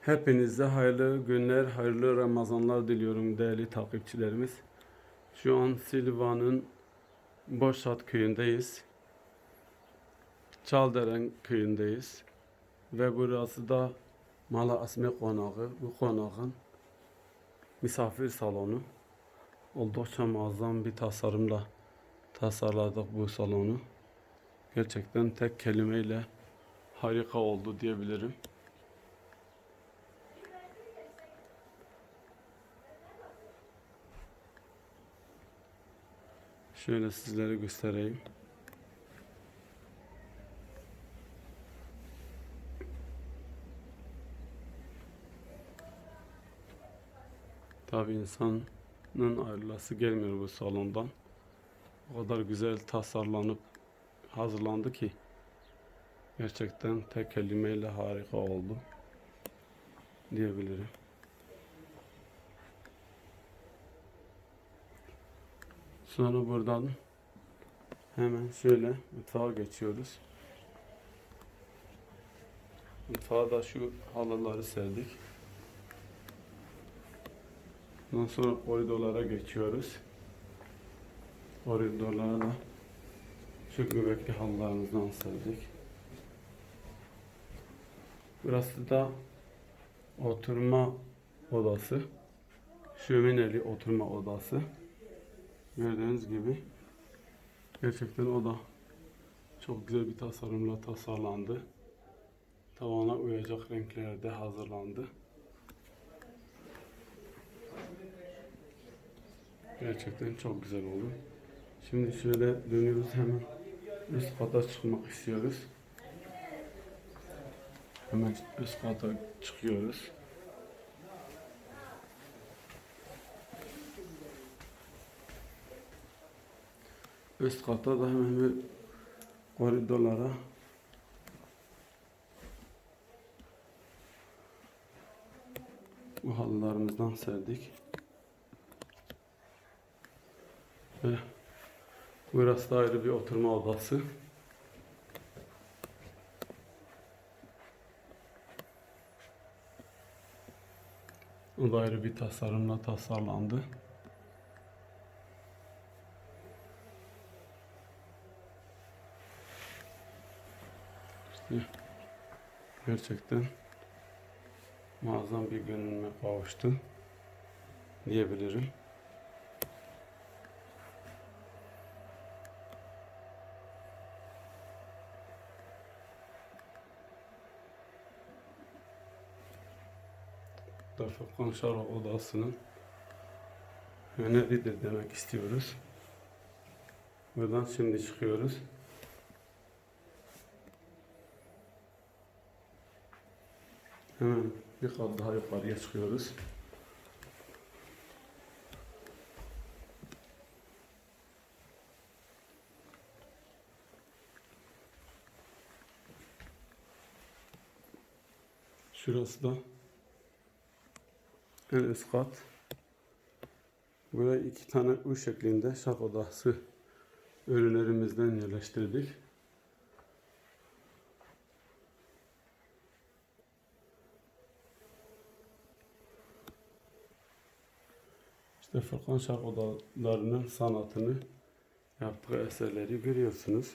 Hepinize hayırlı günler, hayırlı Ramazanlar diliyorum değerli takipçilerimiz. Şu an Silvan'ın Boşat köyündeyiz. Çalderen köyündeyiz. Ve burası da Mala Asme konağı. Bu konağın misafir salonu. Oldukça muazzam bir tasarımla tasarladık bu salonu. Gerçekten tek kelimeyle harika oldu diyebilirim. Şöyle sizlere göstereyim. Tabi insanın ayrılası gelmiyor bu salondan. O kadar güzel tasarlanıp hazırlandı ki gerçekten tek kelimeyle harika oldu diyebilirim. Sonra buradan hemen şöyle mutfağa geçiyoruz. Mutfağa da şu halıları serdik. Ondan sonra koridorlara geçiyoruz. Koridorlara da şu göbekli halılarımızdan serdik. Burası da oturma odası. Şömineli oturma odası. Gördüğünüz gibi gerçekten o da çok güzel bir tasarımla tasarlandı. Tavana uyacak renklerde hazırlandı. Gerçekten çok güzel oldu. Şimdi şöyle dönüyoruz hemen üst kata çıkmak istiyoruz. Hemen üst kata çıkıyoruz. Üst kata da hemen bir koridorlara bu halılarımızdan serdik. Ve burası da ayrı bir oturma odası. O da ayrı bir tasarımla tasarlandı. Gerçekten muazzam bir görünüme kavuştu diyebilirim. Furkan Şarap Odası'nın öneridir demek istiyoruz. Buradan şimdi çıkıyoruz. Hemen bir kat daha yukarıya çıkıyoruz. Şurası da en üst kat. Buraya iki tane U şeklinde şak odası ürünlerimizden yerleştirdik. İşte Furkan odalarının sanatını yaptığı eserleri görüyorsunuz.